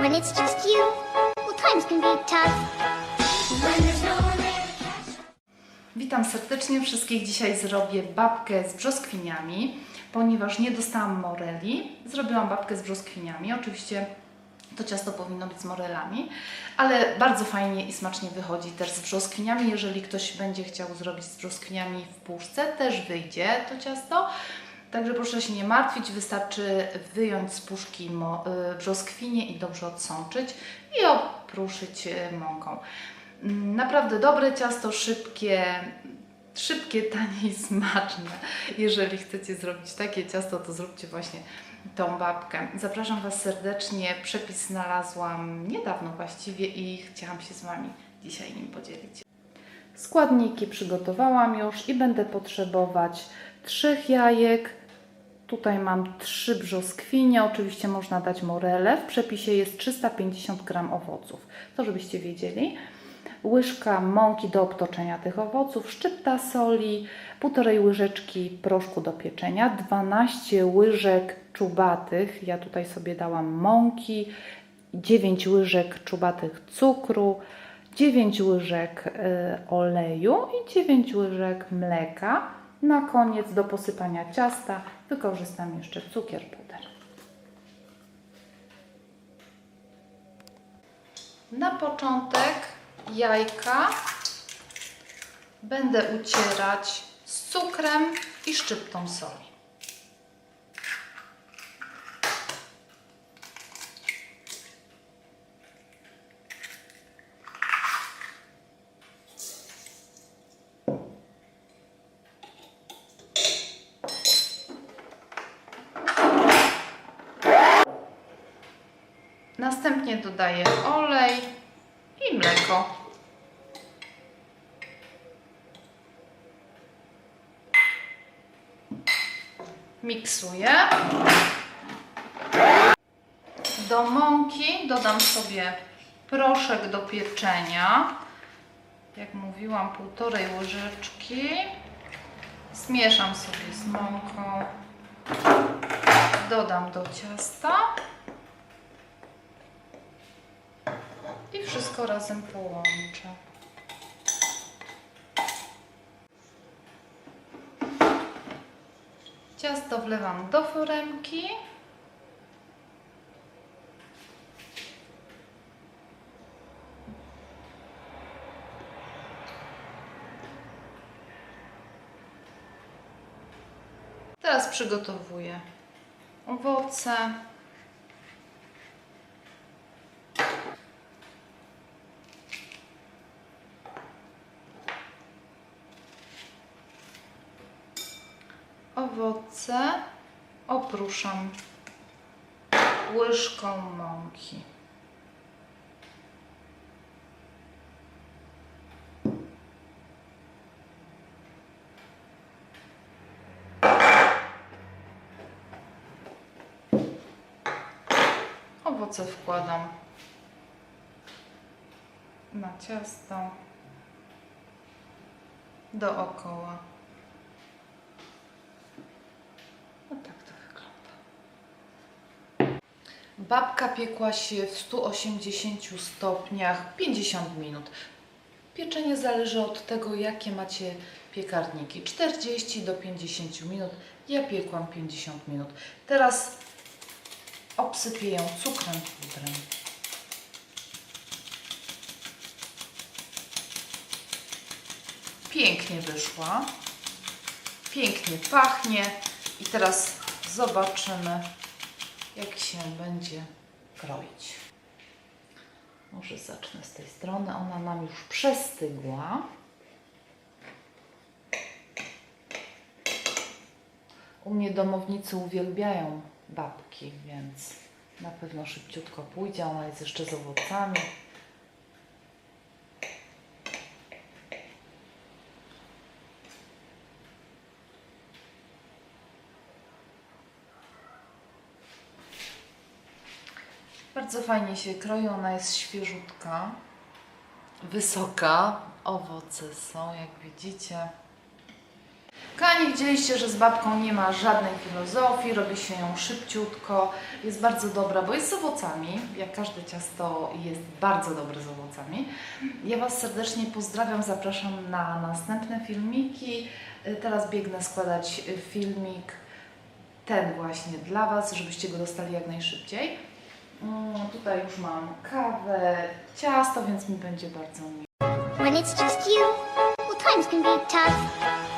When it's just you, well, times can be tough. No Witam serdecznie wszystkich. Dzisiaj zrobię babkę z brzoskwiniami, ponieważ nie dostałam moreli. Zrobiłam babkę z brzoskwiniami. Oczywiście to ciasto powinno być z morelami, ale bardzo fajnie i smacznie wychodzi też z brzoskwiniami. Jeżeli ktoś będzie chciał zrobić z brzoskwiniami w puszce, też wyjdzie to ciasto. Także proszę się nie martwić, wystarczy wyjąć z puszki y, brzoskwinie i dobrze odsączyć i opruszyć y, mąką. Mm, Naprawdę dobre ciasto, szybkie, szybkie, tanie i smaczne. Jeżeli chcecie zrobić takie ciasto, to zróbcie właśnie tą babkę. Zapraszam Was serdecznie. Przepis znalazłam niedawno właściwie i chciałam się z Wami dzisiaj nim podzielić. Składniki przygotowałam już i będę potrzebować trzech jajek. Tutaj mam trzy brzoskwinie, oczywiście można dać morele. W przepisie jest 350 g owoców, to żebyście wiedzieli. Łyżka mąki do obtoczenia tych owoców, szczypta soli, półtorej łyżeczki proszku do pieczenia, 12 łyżek czubatych, ja tutaj sobie dałam mąki, 9 łyżek czubatych cukru, 9 łyżek y, oleju i 9 łyżek mleka. Na koniec do posypania ciasta wykorzystam jeszcze cukier puder. Na początek jajka będę ucierać z cukrem i szczyptą soli. Następnie dodaję olej i mleko. Miksuję. Do mąki dodam sobie proszek do pieczenia. Jak mówiłam, półtorej łyżeczki. Zmieszam sobie z mąką. Dodam do ciasta. Wszystko razem połączę. Ciasto wlewam do foremki. Teraz przygotowuję owoce. Owoce opruszam łyżką mąki. Owoce wkładam na ciasto dookoła. No tak to wygląda. Babka piekła się w 180 stopniach 50 minut. Pieczenie zależy od tego, jakie macie piekarniki. 40 do 50 minut. Ja piekłam 50 minut. Teraz obsypię ją cukrem pudrem. Pięknie wyszła. Pięknie pachnie. I teraz zobaczymy, jak się będzie kroić. Może zacznę z tej strony. Ona nam już przestygła. U mnie domownicy uwielbiają babki, więc na pewno szybciutko pójdzie. Ona jest jeszcze z owocami. Bardzo fajnie się kroi, ona jest świeżutka, wysoka. Owoce są, jak widzicie. Kochani, widzieliście, że z babką nie ma żadnej filozofii, robi się ją szybciutko, jest bardzo dobra, bo jest z owocami, jak każde ciasto jest bardzo dobre z owocami. Ja Was serdecznie pozdrawiam, zapraszam na następne filmiki. Y, Teraz biegnę składać filmik, ten właśnie dla Was, żebyście go dostali jak najszybciej. Tutaj już mam kawę, ciasto, więc mi będzie bardzo miło. When it's just you, well, times can be tough.